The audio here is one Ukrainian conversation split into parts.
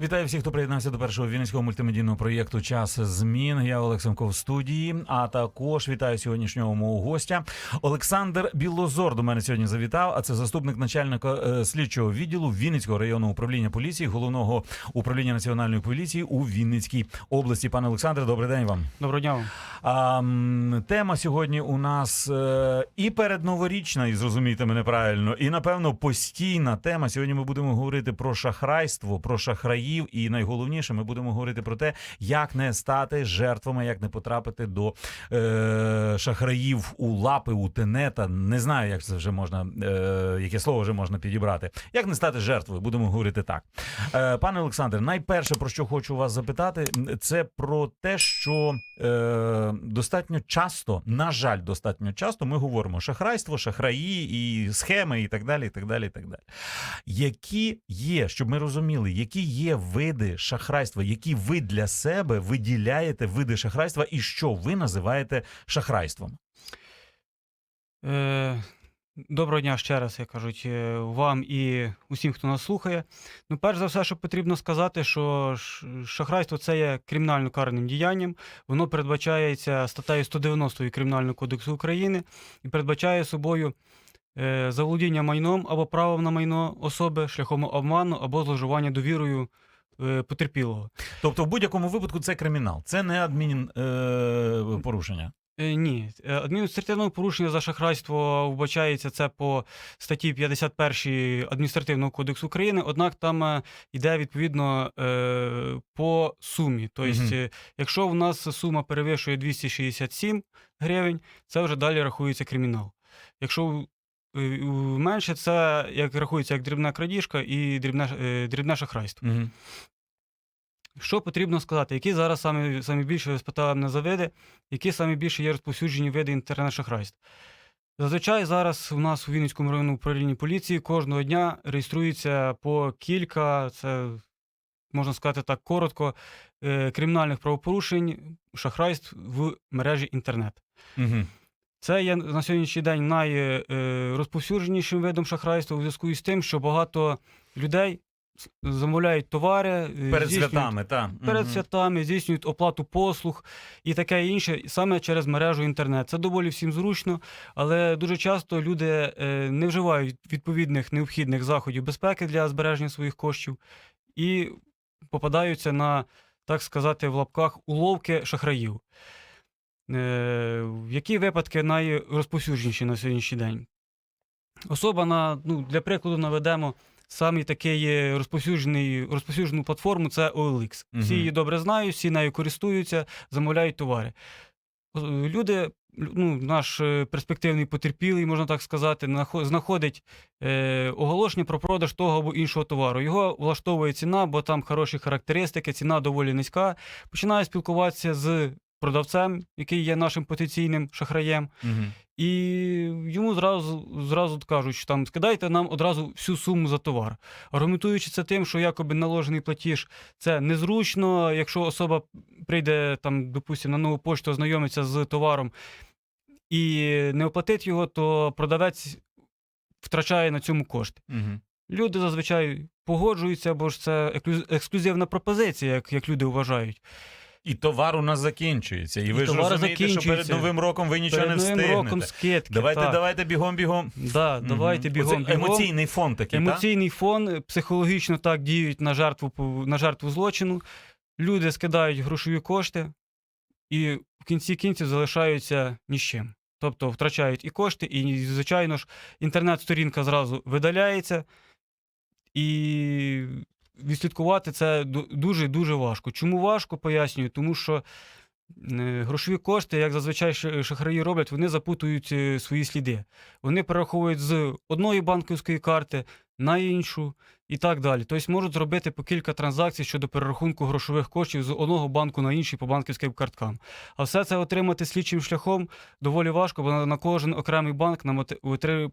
Вітаю всіх, хто приєднався до першого вінницького мультимедійного проєкту Час змін. Я Олег в студії. А також вітаю сьогоднішнього мого гостя. Олександр Білозор до мене сьогодні завітав. А це заступник начальника е, слідчого відділу Вінницького районного управління поліції, головного управління національної поліції у Вінницькій області. Пане Олександре, добрий день вам. Доброго дня. вам. А, тема сьогодні у нас е, і передноворічна, і зрозумійте мене правильно, і напевно постійна тема. Сьогодні ми будемо говорити про шахрайство, про шахраїв, і найголовніше, ми будемо говорити про те, як не стати жертвами, як не потрапити до е, шахраїв у лапи, у тенета. Не знаю, як це вже можна, е, яке слово вже можна підібрати. Як не стати жертвою? Будемо говорити так. Е, пане Олександре, найперше про що хочу вас запитати, це про те, що е, достатньо часто, на жаль, достатньо часто ми говоримо шахрайство, шахраї і схеми, і так далі. і так далі, і так далі. Які є, щоб ми розуміли, які є види шахрайства, які ви для себе виділяєте види шахрайства, і що ви називаєте шахрайством? Е, доброго дня ще раз, як кажуть, е, вам і усім, хто нас слухає. Ну, перш за все, що потрібно сказати, що шахрайство це є кримінально карним діянням. Воно передбачається статтею 190 Кримінального кодексу України і передбачає собою е, заволодіння майном або правом на майно особи шляхом обману або зловживання довірою потерпілого. Тобто, в будь-якому випадку це кримінал, це не адмін е, порушення. Е, Ні, Е, адміністративне порушення за шахрайство вбачається це по статті 51 адміністративного кодексу України. Однак там е, йде відповідно е, по сумі. Тобто, е, якщо в нас сума перевищує 267 гривень, це вже далі рахується кримінал. Якщо е, менше, це як рахується як дрібна крадіжка і дрібне, е, дрібне шахрайство. Угу. Що потрібно сказати? Які зараз самі, самі більше ви спитали мене за види, які самі більше є розповсюджені види інтернет-шахрайств? Зазвичай зараз у нас у Вінницькому районному управлінні поліції кожного дня реєструється по кілька, це можна сказати так коротко, е, кримінальних правопорушень, шахрайств в мережі інтернет. Угу. Це є на сьогоднішній день найрозповсюдженішим видом шахрайства у зв'язку із тим, що багато людей замовляють товари е, Перед святами, так. перед святами, здійснюють оплату послуг і таке інше, саме через мережу інтернет. Це доволі всім зручно, але дуже часто люди е, не вживають відповідних необхідних заходів безпеки для збереження своїх коштів і попадаються на, так сказати, в лапках уловки шахраїв. Е, які випадки найрозповсюдженіші на сьогоднішній день? Особа на, ну, для прикладу наведемо самий такий розповсюджений, розповсюджену платформу це OLX. Мгм. Всі її добре знають, всі нею користуються, замовляють товари. Люди, ну, наш е, перспективний потерпілий, можна так сказати, знаходить е, оголошення про продаж того або іншого товару. Його влаштовує ціна, бо там хороші характеристики, ціна доволі низька. Починає спілкуватися з продавцем, який є нашим потенційним шахраєм. Угу. І йому зразу, зразу кажуть, що там скидайте нам одразу всю суму за товар. Аргументуючи це тим, що якоби наложений платіж це незручно. Якщо особа прийде там, допустимо, на нову пошту, ознайомиться з товаром і не оплатить його, то продавець втрачає на цьому кошти. Угу. Люди зазвичай погоджуються, бо ж це ексклюзивна пропозиція, як, як люди вважають. І товар у нас закінчується. І, І ви ж розумієте, що перед новим роком ви нічого Перед не новим роком скидки. Давайте, так. давайте бігом, бігом. Да, давайте Мгм. бігом, Оце бігом. Емоційний фон такий, так? Емоційний фон е, психологічно так діють на жертву на жертву злочину. Люди скидають грошові кошти і в кінці кінців залишаються ні з чим. Тобто втрачають і кошти, і, звичайно ж, інтернет-сторінка зразу видаляється, і відслідкувати це дуже дуже важко. Чому важко, пояснюю, тому що грошові кошти, як зазвичай шахраї роблять, вони запутують е, свої сліди. Вони перераховують з одної банківської карти на іншу і так далі. Тобто можуть зробити по кілька транзакцій щодо перерахунку грошових коштів з одного банку на інший по банківським карткам. А все це отримати слідчим шляхом доволі важко, бо на кожен окремий банк нам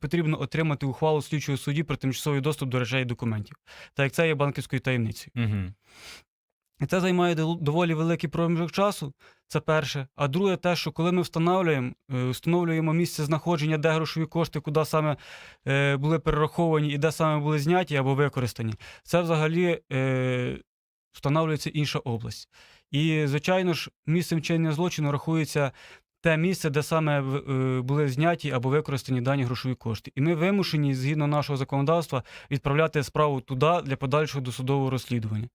потрібно отримати ухвалу слідчого судді про тимчасовий доступ до речей і документів. Так як це є банківською таємницею. Угу. І це займає доволі великий проміжок часу. Це перше. А друге, те, що коли ми встановлюємо, е, встановлюємо місце знаходження, де грошові кошти, куди саме е, були перераховані і де саме були зняті або використані, це взагалі е, встановлюється інша область. І, звичайно ж, місцем вчинення злочину рахується те місце, де саме були зняті або використані дані грошові кошти. І ми вимушені, згідно нашого законодавства, відправляти справу туди для подальшого досудового розслідування.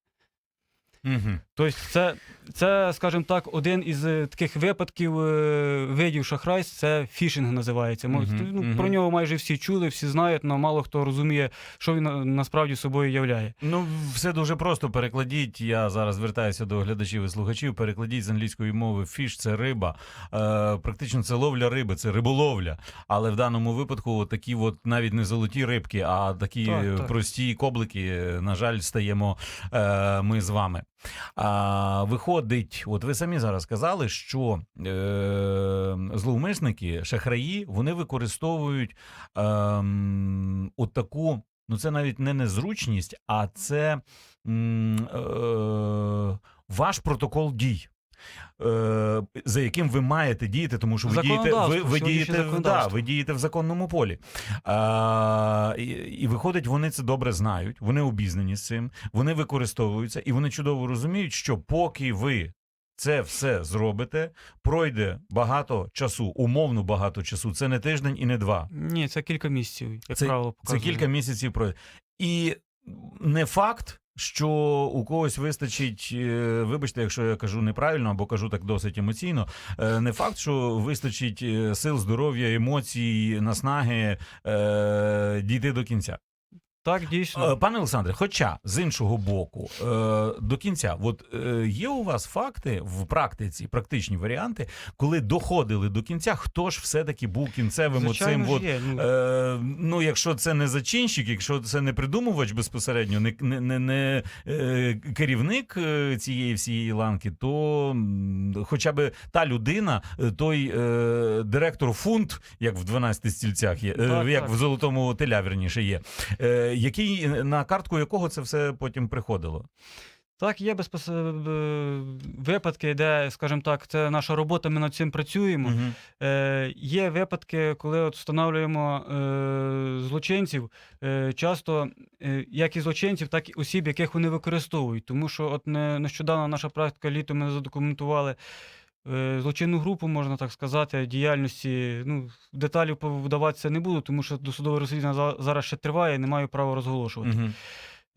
Угу. Тобто, це, це, скажімо так, один із е, таких випадків е, видів шахрайств, це фішинг називається. Мгм, ну, мгм. Про нього майже всі чули, всі знають, але мало хто розуміє, що він насправді собою являє. Ну, все дуже просто. Перекладіть. Я зараз звертаюся до глядачів і слухачів. Перекладіть з англійської мови фіш це риба. Е, практично це ловля риби, це риболовля. Але в даному випадку такі от навіть не золоті рибки, а такі Так, е, так. прості коблики. е, На жаль, стаємо е, ми з вами. А, виходить, от ви самі зараз сказали, що е, зловмисники, шахраї, вони використовують е, от таку, ну це навіть не незручність, а це е, ваш протокол дій. Е, за яким ви маєте діяти, тому що ви дієте, ви, ви, дієте, в- да, ви дієте в законному полі. А, і, і виходить, вони це добре знають, вони обізнані з цим, вони використовуються, і вони чудово розуміють, що поки ви це все зробите, пройде багато часу, умовно багато часу. Це не тиждень і не два. Ні, це кілька місяців, як Це- правило, Це кілька місяців пройде. І не факт, що у когось вистачить, е, вибачте, якщо я кажу неправильно або кажу так досить емоційно. е, Не факт, що вистачить е, сил, здоров'я, емоцій, наснаги дійти до кінця. Так, дійсно. Е, Пане Олександре, хоча з іншого боку, е, до кінця, от е, є у вас факти в практиці, практичні варіанти, коли доходили до кінця, хто ж все-таки був кінцевим Звичайно оцим от, є. Ну, Е, ну, якщо це не зачинщик, якщо це не придумувач безпосередньо, не, не, не, не керівник цієї всієї ланки, то хоча б та людина, той е, директор фунт, як в 12 стільцях є, Так, як так. в золотому теля, верніше є, е, який на картку якого це все потім приходило. Так, є безпос... е, випадки, де, скажімо так, це наша робота, ми над цим працюємо. Мгм. Е, є випадки, коли от встановлюємо е, злочинців, е, часто е, як і злочинців, так і осіб, яких вони використовують. Тому що от не, нещодавно наша практика літо ми задокументували. Е, Злочинну групу, можна так сказати, діяльності. Ну, деталі вдаватися не буду, тому що досудове розслідування зараз ще триває, не маю права розголошувати. Мгм.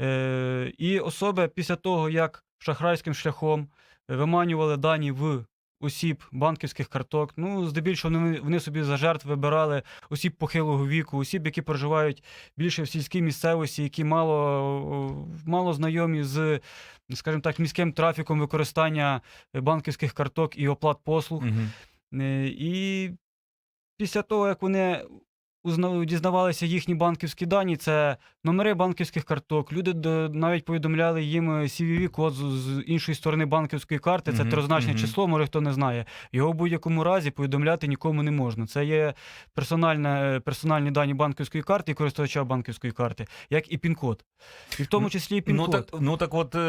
Е, і особи після того, як шахрайським шляхом виманювали дані в осіб банківських карток, ну, здебільшого вони, вони собі за жертв вибирали осіб похилого віку, осіб, які проживають більше в сільській місцевості, які мало, мало знайомі з, скажімо так, міським трафіком використання е, банківських карток і оплат послуг. Е, І після того, як вони дізнавалися їхні банківські дані, це номери банківських карток. Люди навіть повідомляли їм cvv код з, іншої сторони банківської карти. Це мгм. число, може хто не знає. Його в будь-якому разі повідомляти нікому не можна. Це є персональне, персональні дані банківської карти і користувача банківської карти, як і пін-код. І в тому числі і Ну пін-код. так, ну так от е,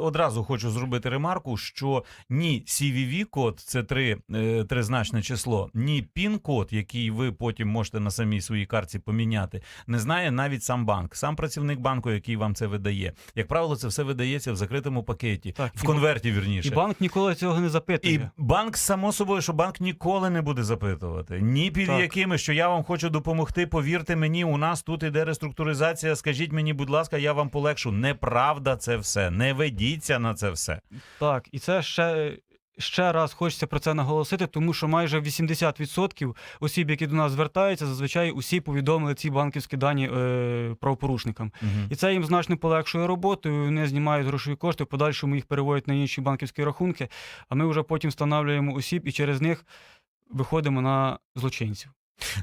одразу хочу зробити ремарку, що ні CVV-код, це три, е, тризначне число, ні PIN-код, який ви потім можете на самій своїй карті поміняти, не знає навіть сам банк, сам працівник банку, який вам це видає. Як правило, це все видається в закритому пакеті, Так, в конверті, І банк ніколи цього не запитує. І банк, само собою, що банк ніколи не буде запитувати. Ні під Так. якими, що я вам хочу допомогти. Повірте мені, у нас тут іде реструктуризація. Скажіть мені, будь ласка, я вам полегшу. Неправда це все. Не ведіться на це все. Так, і це ще, ще раз хочеться про це наголосити, тому що майже 80% осіб, які до нас звертаються, зазвичай усі повідомили ці банківські дані е, правопорушникам. І це їм значно полегшує роботу. Вони знімають грошові кошти, в подальшому їх переводять на інші банківські рахунки. А ми вже потім встановлюємо осіб і через них виходимо на злочинців.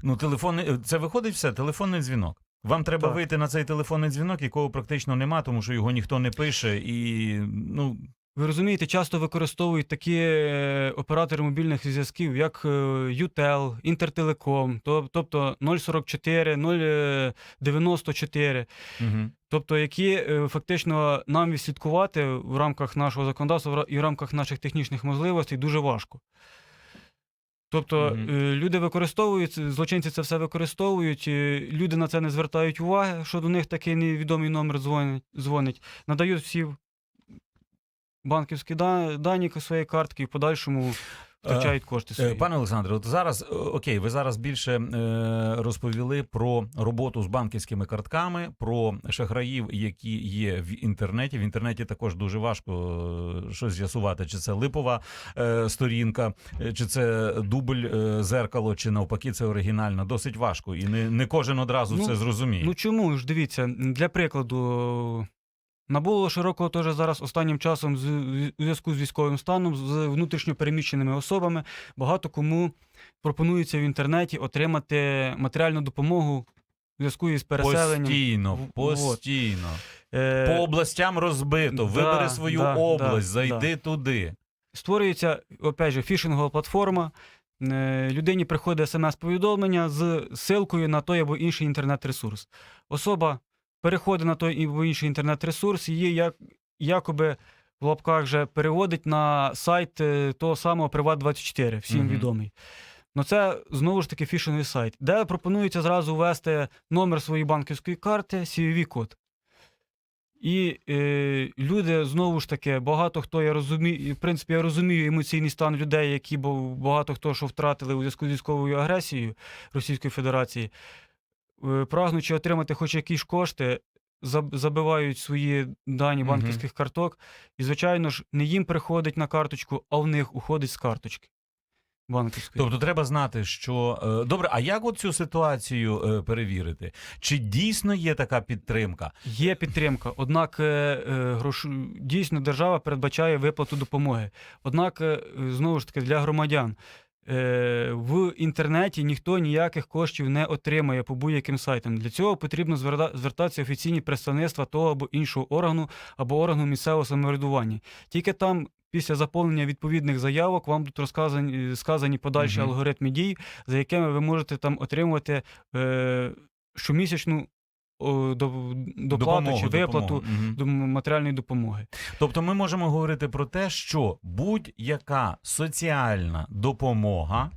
Ну, телефонний це виходить все. Телефонний дзвінок. Вам треба Так. вийти на цей телефонний дзвінок, якого практично нема, тому що його ніхто не пише. І ну Ви розумієте, часто використовують такі е, оператори мобільних зв'язків, як е, UTEL, Інтертелеком, тобто 044, 094, угу. тобто які е, фактично нам відслідкувати в рамках нашого законодавства і в рамках наших технічних можливостей дуже важко. Тобто Мгм. е, люди використовують, злочинці це все використовують, люди на це не звертають уваги, що до них такий невідомий номер дзвонить, дзвонить надають всі банківські да- дані своєї картки і в подальшому втрачають кошти Е, свої. Пане Олександре, от зараз е, окей, ви зараз більше е, розповіли про роботу з банківськими картками, про шахраїв, які є в інтернеті. В інтернеті також дуже важко е, щось з'ясувати, чи це липова е, сторінка, е, чи це дубль е, зеркало, чи навпаки, це оригінальна. Досить важко, і не, не кожен одразу Ну, це зрозуміє. Ну чому ж дивіться, для прикладу, набуло широкого теж зараз останнім часом з у зв'язку з військовим станом, з внутрішньопереміщеними особами, багато кому пропонується в інтернеті отримати матеріальну допомогу в зв'язку із переселенням. Постійно, постійно. Е, По областям розбито. да, Вибери свою да, область, да, зайди туди. створюється, опять же, фішингова платформа. Е, Людині приходить смс-повідомлення з ссылкою на той або інший інтернет-ресурс. Особа переходить на той або інший інтернет-ресурс, її як, якоби в лапках же переводить на сайт е, того самого Приват24, всім Мгм. відомий. Ну це знову ж таки фішинговий сайт, де пропонується зразу ввести номер своєї банківської карти, CVV-код. І е, люди знову ж таки, багато хто я розумію, в принципі, я розумію емоційний стан людей, які багато хто що втратили у зв'язку з військовою агресією Російської Федерації, прагнучи отримати хоч якісь кошти, забивають свої дані банківських карток. І, звичайно ж, не їм приходить на карточку, а в них уходить з карточки банківської. Тобто треба знати, що е, добре. А як от цю ситуацію е, перевірити? Чи дійсно є така підтримка? Є підтримка, однак е, е, грош... дійсно держава передбачає виплату допомоги. Однак, е, знову ж таки, для громадян е, в інтернеті ніхто ніяких коштів не отримає по будь-яким сайтам. Для цього потрібно звертатися офіційні представництва того або іншого органу або органу місцевого самоврядування. Тільки там. Після заповнення відповідних заявок вам будуть розказані сказані подальші Мгм. алгоритми дій, за якими ви можете там отримувати е, щомісячну о, до, доплату чи виплату допомогу. До матеріальної допомоги. Тобто, ми можемо говорити про те, що будь-яка соціальна допомога.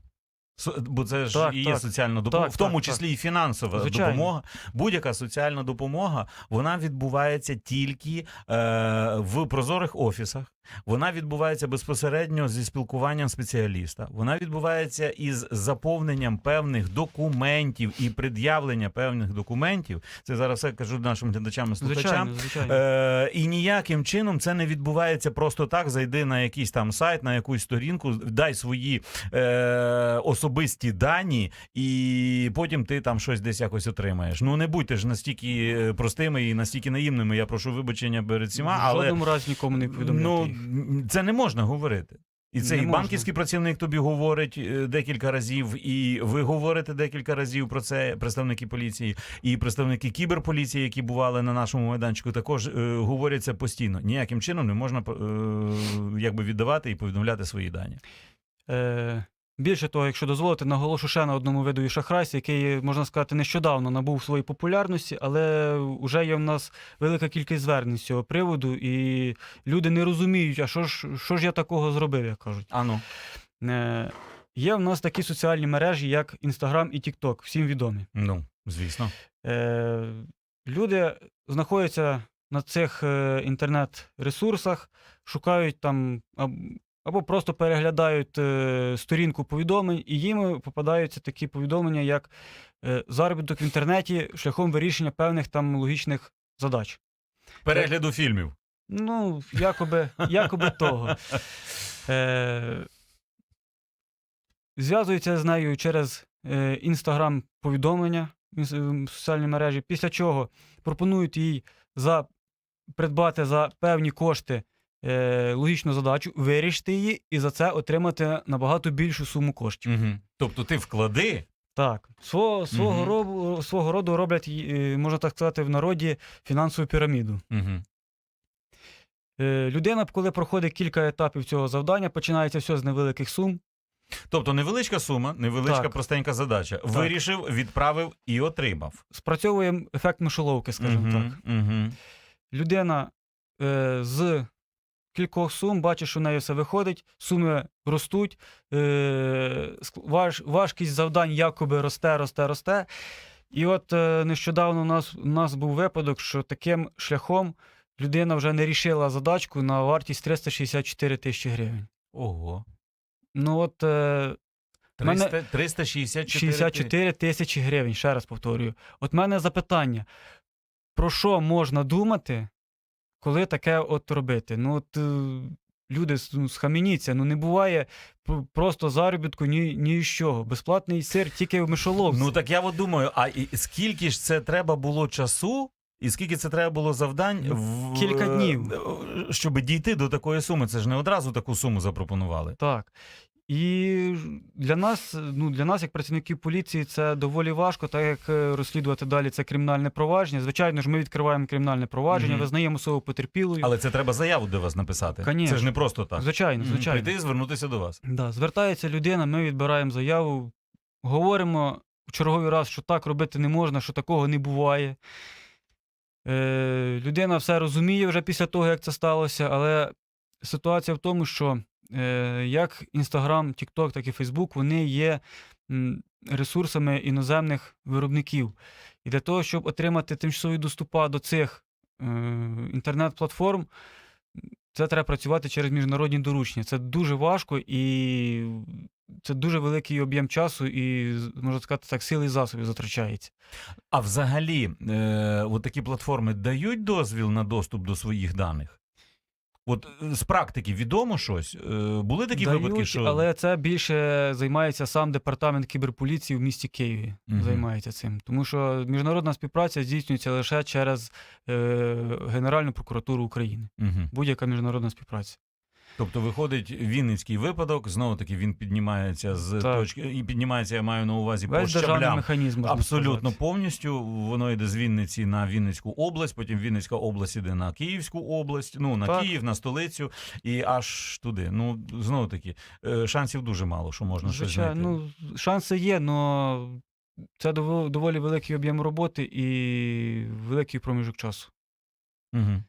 Бо це ж Так, і є так. соціальна допомога, Так, в тому так, числі і фінансова Звичайно. допомога. Будь-яка соціальна допомога вона відбувається тільки е, в прозорих офісах. Вона відбувається безпосередньо зі спілкуванням спеціаліста. Вона відбувається із заповненням певних документів і пред'явлення певних документів. Це зараз все кажу нашим глядачам і слухачам. Звичайно, звичайно. Е, і ніяким чином це не відбувається просто так. Зайди на якийсь там сайт, на якусь сторінку, дай свої е, особисті дані, і потім ти там щось десь якось отримаєш. Ну не будьте ж настільки е, простими і настільки наївними. Я прошу вибачення перед всіма, в але жодному разі нікому не повідомляти. ну це не можна говорити. І це і банківський працівник тобі говорить е, декілька разів, і ви говорите декілька разів про це, представники поліції, і представники кіберполіції, які бували на нашому майданчику, також е, говорять це постійно. Ніяким чином не можна е, якби віддавати і повідомляти свої дані. Е, більше того, якщо дозволите, наголошу ще на одному видові шахрайства, який, можна сказати, нещодавно набув своєї популярності, але вже є в нас велика кількість звернень з цього приводу, і люди не розуміють, а що ж, що ж я такого зробив, як кажуть. Ану. Е, є в нас такі соціальні мережі, як Інстаграм і Тікток, всім відомі. Ну, звісно. Е, люди знаходяться на цих е, інтернет-ресурсах, шукають там або просто переглядають е, сторінку повідомлень, і їм попадаються такі повідомлення, як е, заробіток в інтернеті шляхом вирішення певних там логічних задач. Перегляду фільмів. Ну, якоби, якоби того. Е, зв'язуються з нею через е, інстаграм повідомлення в в соціальній мережі, після чого пропонують їй за, придбати за певні кошти е, логічну задачу, вирішити її і за це отримати набагато більшу суму коштів. Угу. Тобто ти вклади. Так, свого, свого, Мгм. робу, свого роду роблять, е, можна так сказати, в народі фінансову піраміду. Угу. Е, Людина, коли проходить кілька етапів цього завдання, починається все з невеликих сум. Тобто невеличка сума, невеличка Так. простенька задача. Вирішив, відправив і отримав. Спрацьовує ефект мишоловки, скажімо так. Угу. Людина е, з кількох сум що в неї все виходить, суми ростуть, е, важ, важкість завдань якоби росте, росте, росте. І от е, нещодавно у нас, у нас був випадок, що таким шляхом людина вже не рішила задачку на вартість 364 тисячі гривень. Ого. Ну от е, 300, 364 тисячі гривень, ще раз повторюю. От мене запитання: про що можна думати, коли таке от робити? Ну, от е, люди ну, схаменіться, ну не буває просто заробітку ні, ні з чого. Безплатний сир тільки в мишоловці. Ну так я от думаю, а і скільки ж це треба було часу? І скільки це треба було завдань в... кілька днів. е, щоб дійти до такої суми? Це ж не одразу таку суму запропонували. Так. І для нас, ну, для нас, як працівників поліції, це доволі важко, так як е, розслідувати далі це кримінальне провадження. Звичайно ж, ми відкриваємо кримінальне провадження, Мгм. визнаємо особу потерпілою. Але це треба заяву до вас написати. Конечно. Це ж не просто так. Звичайно, звичайно. Прийти і звернутися до вас. Да, звертається людина, ми відбираємо заяву, говоримо в черговий раз, що так робити не можна, що такого не буває. Е, людина все розуміє вже після того, як це сталося, але ситуація в тому, що як Інстаграм, Тікток, так і Фейсбук, вони є ресурсами іноземних виробників. І для того, щоб отримати тимчасові доступи до цих е, інтернет-платформ, це треба працювати через міжнародні доручення. Це дуже важко і це дуже великий об'єм часу, і, можна сказати так, сили і засобів затрачається. А взагалі, е, от такі платформи дають дозвіл на доступ до своїх даних? От е, з практики відомо щось? Е, були такі Дають, випадки, що Але це більше займається сам департамент кіберполіції в місті Києві. Угу. Займається цим. Тому що міжнародна співпраця здійснюється лише через е, Генеральну прокуратуру України. Угу. Будь-яка міжнародна співпраця. Тобто виходить Вінницький випадок, знову таки він піднімається з Так. точки і піднімається, я маю на увазі по Весь державний щаблям. механізм. Абсолютно сказати. повністю воно йде з Вінниці на Вінницьку область, потім Вінницька область іде на Київську область, ну на Так. Київ, на столицю і аж туди. Ну знову таки, е, шансів дуже мало, що можна щось знайти. Ну, шанси є, але це доволі великий об'єм роботи і великий проміжок часу. Угу.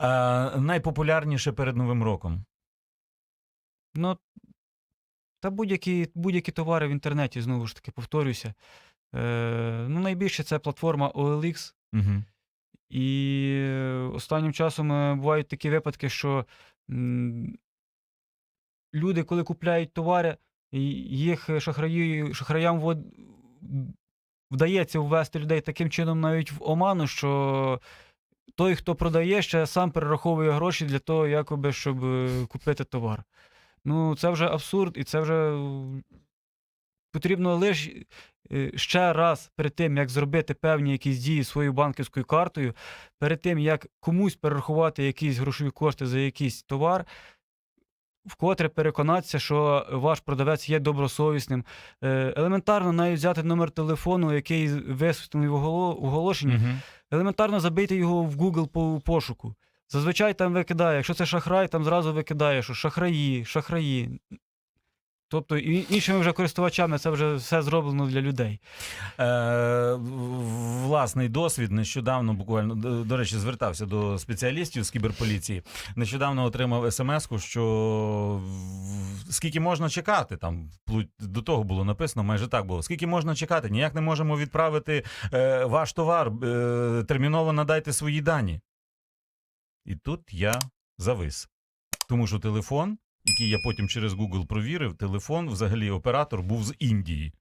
Е, найпопулярніше перед Новим роком. Ну, та будь-які, будь-які товари в інтернеті, знову ж таки, повторюся. Е, ну, найбільше це платформа OLX. Угу. І останнім часом е, бувають такі випадки, що люди, коли купляють товари, їх шахраї, шахраям вод- вдається ввести людей таким чином навіть в оману, що той, хто продає, ще сам перераховує гроші для того, якоби, щоб е, купити товар. Ну, це вже абсурд, і це вже е, потрібно лише ще раз перед тим, як зробити певні якісь дії своєю банківською картою, перед тим, як комусь перерахувати якісь грошові кошти за якийсь товар, вкотре переконатися, що ваш продавець є добросовісним. Е, Елементарно навіть взяти номер телефону, який висвітлений в оголо- оголошенні, Угу. Елементарно забити його в Google по пошуку. Зазвичай там викидає, якщо це шахрай, там зразу викидає, що шахраї, шахраї. Тобто іншими вже користувачами це вже все зроблено для людей. Е, власний досвід нещодавно, буквально до, до речі, звертався до спеціалістів з кіберполіції. Нещодавно отримав смс-ку, що скільки можна чекати. Там до того було написано, майже так було. Скільки можна чекати? Ніяк не можемо відправити е, ваш товар. Е, терміново надайте свої дані. І тут я завис. Тому що телефон, який я потім через Google провірив, телефон, взагалі оператор був з Індії.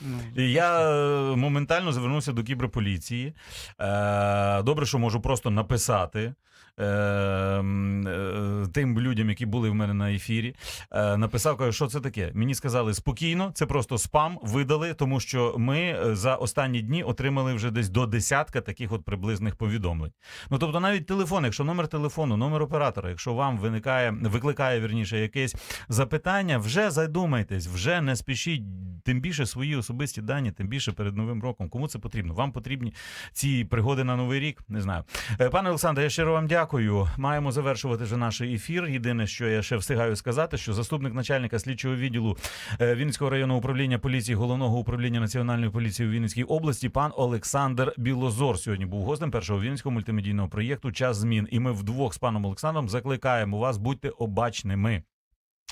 Ну, І я е, моментально звернувся до кіберполіції. Е, Добре, що можу просто написати. Е, е, Тим людям, які були в мене на ефірі, Е, написав, кажу, що це таке. Мені сказали спокійно, це просто спам видали, тому що ми е, за останні дні отримали вже десь до десятка таких от приблизних повідомлень. Ну тобто, навіть телефон, якщо номер телефону, номер оператора, якщо вам виникає, викликає вірніше якесь запитання, вже задумайтесь, вже не спішіть, тим більше свої особисті дані, тим більше перед новим роком. Кому це потрібно? Вам потрібні ці пригоди на новий рік? Не знаю. Пане Олександре, я щиро вам дякую. Маємо завершувати вже наш ефір. Єдине, що я ще встигаю сказати, що заступник начальника слідчого відділу е, Вінницького районного управління поліції головного управління національної поліції у Вінницькій області, пан Олександр Білозор, сьогодні був гостем першого вінницького мультимедійного проєкту Час змін. І ми вдвох з паном Олександром закликаємо вас, будьте обачними.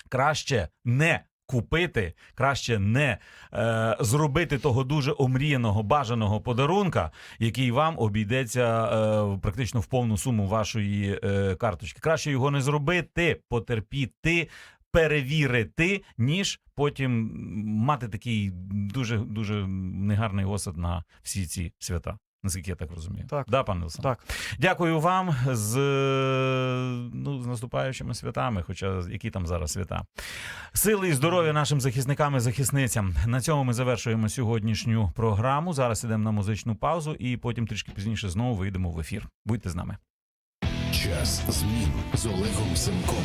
Краще не купити, краще не е, зробити того дуже омріяного бажаного подарунка, який вам обійдеться е, практично в повну суму вашої е, карточки. Краще його не зробити, потерпіти. Перевірити, ніж потім мати такий дуже дуже негарний осад на всі ці свята. Наскільки я так розумію. Так. Да, пане Олександр? Так. Дякую вам з, ну, з наступаючими святами, хоча які там зараз свята. Сили і здоров'я нашим захисникам і захисницям. На цьому ми завершуємо сьогоднішню програму. Зараз ідемо на музичну паузу і потім трішки пізніше знову вийдемо в ефір. Будьте з нами. Час змін з Олегом Семком.